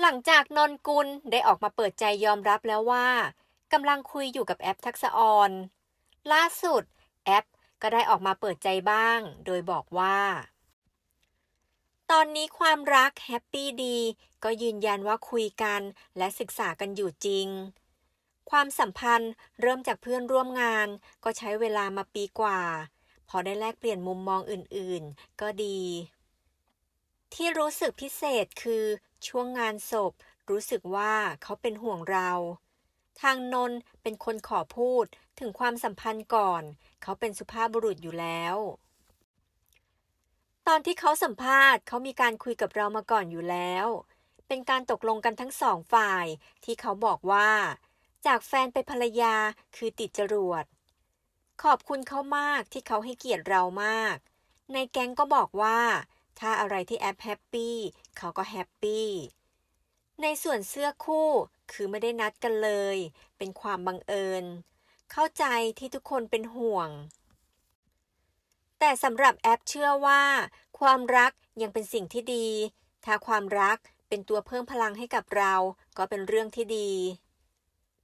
หลังจากนนกุลได้ออกมาเปิดใจยอมรับแล้วว่ากำลังคุยอยู่กับแอปทักษออน ล่าสุด แอปก็ได้ออกมาเปิดใจบ้าง โดยบอกว่า ตอนนี้ความรักแฮปปี้ดี ก็ยืนยันว่าคุยกันและศึกษากันอยู่จริง ความสัมพันธ์เริ่มจากเพื่อนร่วมงาน ก็ใช้เวลามาปีกว่า พอได้แลกเปลี่ยนมุมมองอื่นๆ ก็ดี ที่รู้สึกพิเศษคือ ช่วงงานศพรู้สึกว่าเขาเป็นห่วงเรา ทางนนเป็นคนขอพูดถึงความสัมพันธ์ก่อน เขาเป็นสุภาพบุรุษอยู่แล้ว ตอนที่เขาสัมภาษณ์เขามีการคุยกับเรามาก่อนอยู่แล้ว เป็นการตกลงกันทั้งสองฝ่ายที่เขาบอกว่า จากแฟนไปภรรยาคือติดจรวด ขอบคุณเขามากที่เขาให้เกียรติเรามาก ในแก๊งก็บอกว่า ถ้าอะไรที่แอปแฮปปี้ เขาก็แฮปปี้ ในส่วนเสื้อคู่คือไม่ได้นัดกันเลย เป็นความบังเอิญ เข้าใจที่ทุกคนเป็นห่วง แต่สำหรับแอปเชื่อว่า ความรักยังเป็นสิ่งที่ดี ถ้าความรักเป็นตัวเพิ่มพลังให้กับเราก็เป็นเรื่องที่ดี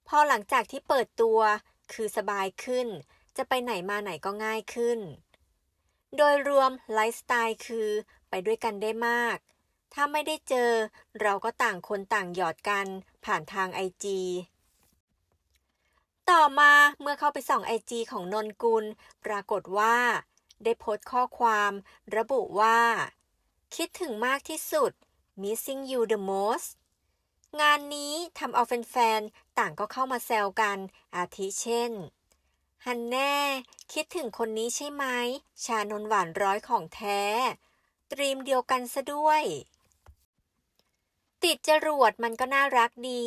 พอหลังจากที่เปิดตัวคือสบายขึ้น จะไปไหนมาไหนก็ง่ายขึ้น โดยรวมไลฟ์สไตล์คือไปด้วยกันได้มาก ถ้าไม่ได้เจอ เราก็ต่างคนต่างหยอดกันผ่านทางไอจีต่อมาเมื่อเข้าไปส่องไอจีของนนกุล ปรากฏว่า ได้โพสต์ข้อความ ระบุว่า คิดถึงมากที่สุด missing you the most งานนี้ทำเอาแฟนๆ ต่างก็เข้ามาแซวกัน อาทิเช่น ฮันแน่ คิดถึงคนนี้ใช่ไหม ชานนหวานร้อยของแท้ ตรีมเดียวกันซะด้วย ติดจรวดมันก็น่ารักดี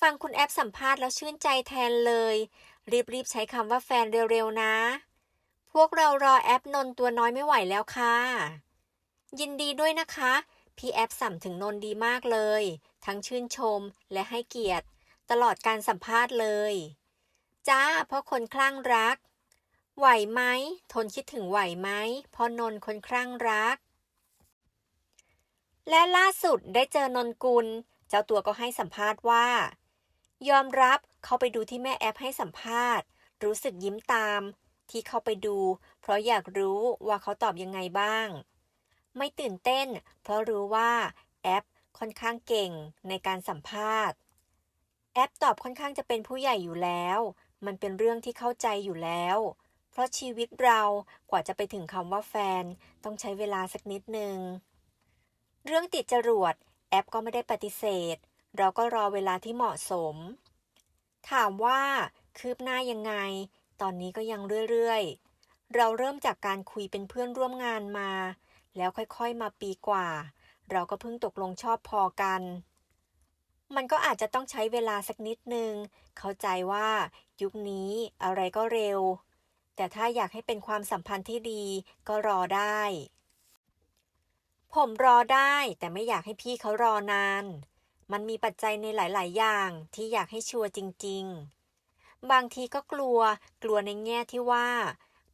ฟังคุณแอปสัมภาษณ์แล้วชื่นใจแทนเลย รีบๆใช้คำว่าแฟนเร็วๆนะ พวกเรารอแอปนนตัวน้อยไม่ไหวแล้วค่ะ ยินดีด้วยนะคะ พี่แอปสัมถึงนนดีมากเลย ทั้งชื่นชมและให้เกียรติ ตลอดการสัมภาษณ์เลย จ้าเพราะคนคลั่งรัก ไหวไหมทนคิดถึงไหวไหมเพราะนนคนคลั่งรัก และล่าสุดได้เจอนนกุล เจ้าตัวก็ให้สัมภาษณ์ว่า ยอมรับเขาไปดูที่แม่แอปให้สัมภาษณ์ รู้สึกยิ้มตาม ที่เขาไปดู เพราะอยากรู้ว่าเขาตอบยังไงบ้าง ไม่ตื่นเต้น เพราะรู้ว่าแอปค่อนข้างเก่งในการสัมภาษณ์ แอปตอบค่อนข้างจะเป็นผู้ใหญ่อยู่แล้ว มันเป็นเรื่องที่เข้าใจอยู่แล้ว เพราะชีวิตเรากว่าจะไปถึงคำว่าแฟน ต้องใช้เวลาสักนิดนึง เรื่องติดจรวดแอปก็ไม่ได้ปฏิเสธ เราก็รอเวลาที่เหมาะสม ถามว่าคืบหน้ายังไง ตอนนี้ก็ยังเรื่อยๆ เราเริ่มจากการคุยเป็นเพื่อนร่วมงานมา แล้วค่อยๆมาปีกว่า เราก็เพิ่งตกลงชอบพอกัน มันก็อาจจะต้องใช้เวลาสักนิดนึง เข้าใจว่ายุคนี้อะไรก็เร็ว แต่ถ้าอยากให้เป็นความสัมพันธ์ที่ดีก็รอได้ ผมรอได้แต่ไม่อยากให้พี่เขารอนาน มันมีปัจจัยในหลาย ๆ อย่างที่อยากให้ชัวร์จริง ๆ บางทีก็กลัว กลัวในแง่ที่ว่า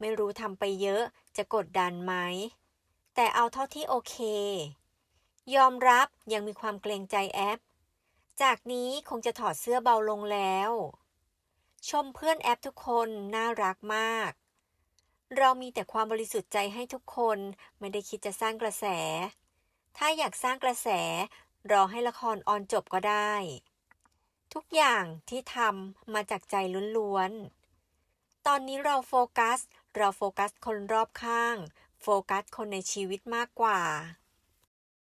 ไม่รู้ทำไปเยอะจะกดดันไหม แต่เอาเท่าที่โอเค ยอมรับยังมีความเกรงใจแอป จากนี้คงจะถอดเสื้อเบาลงแล้ว ชมเพื่อนแอปทุกคนน่ารักมาก เรามีแต่ความบริสุทธิ์ใจให้ทุกคนไม่ได้คิดจะสร้างกระแส ถ้าอยากสร้างกระแส รอให้ละครออนจบก็ได้ ทุกอย่างที่ทำมาจากใจล้วนๆ ตอนนี้เราโฟกัส เราโฟกัสคนรอบข้าง โฟกัสคนในชีวิตมากกว่า